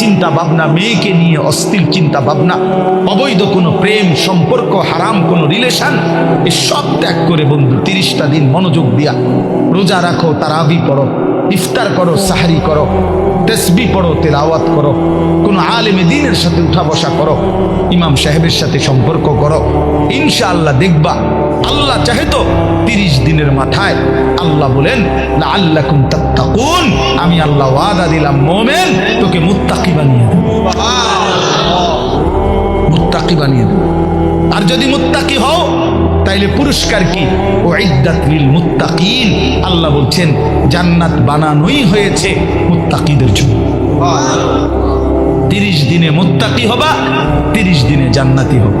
চিন্তা ভাবনা, মেয়েকে নিয়ে অস্থির চিন্তা ভাবনা, অবৈধ কোনো প্রেম, সম্পর্ক, হারাম কোনো রিলেশন সব ত্যাগ করে বন্ধু, তিরিশটা দিন মনোযোগ দিয়া রোজা রাখো, তারাবি পড়ো, ইফতার করো, সাহারি করো, তেসবি পড়ো, তেলাওয়াত করো, কোনো আলেমে দিনের সাথে উঠা বসা করো, ইমাম সাহেবের সাথে সম্পর্ক করো, ইনশাআল্লাহ দেখবা আল্লাহ চাহে তো তিরিশ দিনের মাথায় আল্লাহ বলেন আল্লাহ তাত্তাকুন। আমি আল্লাহ ওয়াদা দিলাম, মোমেন, তোকে মুত্তাকি বানিয়ে মুত্তাকি বানিয়ে আর যদি মুত্তাকি হও, তাইলে পুরস্কার কি? ও ইদ্দাতিল মুত্তাকিন। আল্লাহ বলছেন, জান্নাত বানানোই হয়েছে মুত্তাকিদের জন্য। তিরিশ দিনে মুত্তাকি হবা, তিরিশ দিনে জান্নাতি হবা।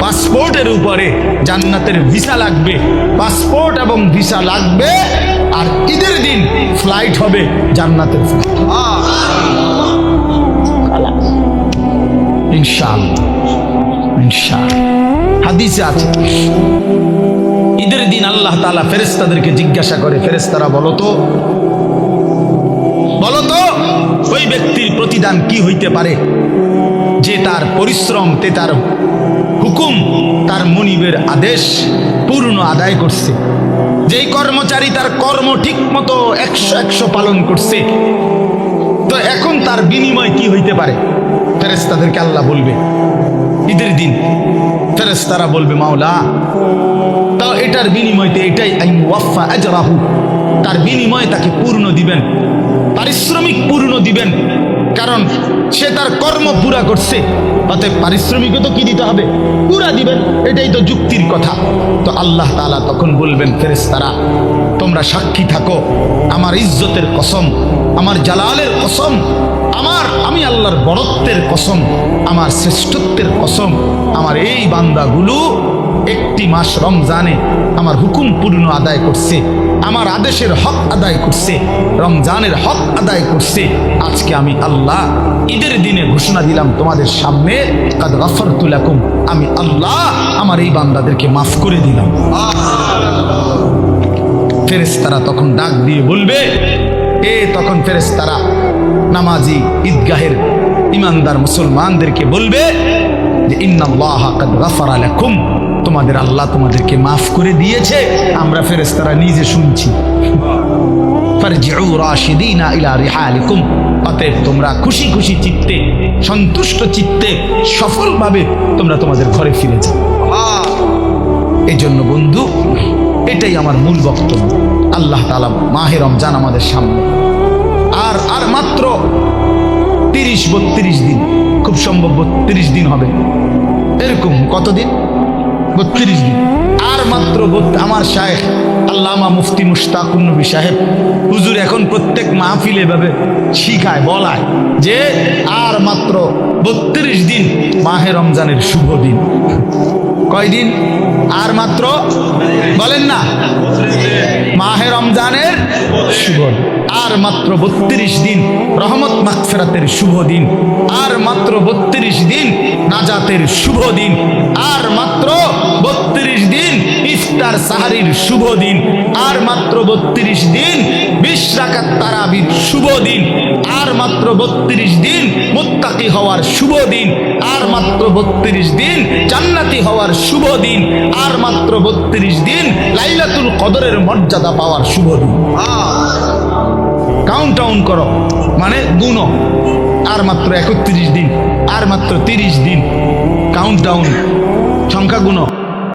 পাসপোর্টের উপরে জান্নাতের ভিসা লাগবে। পাসপোর্ট এবং ভিসা লাগবে আর ঈদের দিন ফ্লাইট হবে জান্নাতের হাদিসে আছে। ঈদের দিন আল্লাহ তাআলা ফেরেশতাদেরকে জিজ্ঞাসা করে, ফেরেশতারা বলো তো বলো তো, ওই ব্যক্তির প্রতিদান কি হইতে পারে? যে তার পরিশ্রম তে তার হুকুম তার মনিবের আদেশ পূর্ণ আদায় করছে। যেই কর্মচারী তার কর্ম ঠিক মতো একশো একশো পালন করছে, তো এখন তার বিনিময় কি হইতে পারে? ফেরেস্তাদেরকে আল্লাহ বলবে, ঈদের দিন ফেরেস তারা বলবে, মাওলা, তাও এটার বিনিময়তে এটাই আইন ওয়াফা আজরাহু, তার বিনিময়ে তাকে পূর্ণ দিবেন। পারিশ্রমিক পূর্ণ দিবেন। কারণ সে তার কর্ম পুরা করছে। অতএব পারিশ্রমিকও তো কি দিতে হবে? পুরা দিবেন, এটাই তো যুক্তির কথা। তো আল্লাহ তাআলা তখন বলবেন, ফেরেশতারা, তোমরা সাক্ষী থাকো। আমার ইজ্জতের কসম, আমার জালালের কসম, আমার, আমি আল্লাহর বড়ত্বের কসম, আমার শ্রেষ্ঠত্বের কসম, আমার এই বান্দাগুলো একটি মাস রমজানে আমার হুকুম পূর্ণ আদায় করছে, আমার আদেশের হক আদায় করছে, রমজানের হক আদায় করছে। আজকে আমি আল্লাহ ঈদের দিনে ঘোষণা দিলাম তোমাদের সামনে, কাদ গাফারতু লাকুম আমি আল্লাহ আমার এই বান্দাদেরকে মাফ করে দিলাম। ফেরেশতারা তখন ডাক দিয়ে বলবে, এ তখন ফেরেশতারা, নামাজি ঈদগাহের ইমানদার মুসলমানদেরকে বলবে যে, ইন্নাল্লাহ কাদ গাফারা লাকুম তোমাদের আল্লাহ তোমাদেরকে মাফ করে দিয়েছে। আমরা ফেরেশতারা নিজে শুনছি। অতএব তোমরা খুশি খুশি চিত্তে, সন্তুষ্ট চিত্তে, সফলভাবে তোমরা তোমাদের ঘরে ফিরে যাও। জন্য বন্ধু, এটাই আমার মূল বক্তব্য। আল্লাহ তালা মাহে রমজান আমাদের সামনে। আর আর মাত্র তিরিশ বত্রিশ দিন, খুব সম্ভব বত্রিশ দিন হবে। এরকম কতদিন? বত্রিশ দিন। আর মাত্র আমার শায়েখ আল্লামা মুফতি মুশতাকুন নবী সাহেব, হুজুর এখন প্রত্যেক মাহফিল এভাবে শিখায়, বলায় যে আর মাত্র বত্রিশ দিন মাহে রমজানের শুভ দিন। কয়দিন? আর মাত্র বলেন না, মাহে রমজানের শুভ আর মাত্র বত্রিশ দিন রহমত মাকফেরাতের শুভ দিন। আর মাত্র বত্রিশ দিন নাজাতের শুভ দিন। আর মাত্র ইফতার সাহারির শুভ দিন। আর মাত্র বত্রিশ দিন, বিশ তারাবির শুভ দিন। আর মাত্র বত্রিশ দিন, মুত্তাকি হওয়ার শুভ দিন। আর মাত্র বত্রিশ দিন, জান্নাতি হওয়ার শুভ দিন। আর মাত্র বত্রিশ দিন, লাইলাতুল কদরের মর্যাদা পাওয়ার শুভ দিন। কাউন্ট ডাউন করো মানে গুণ আর মাত্র একত্রিশ দিন, আর মাত্র তিরিশ দিন। কাউন্ট ডাউন গুনো।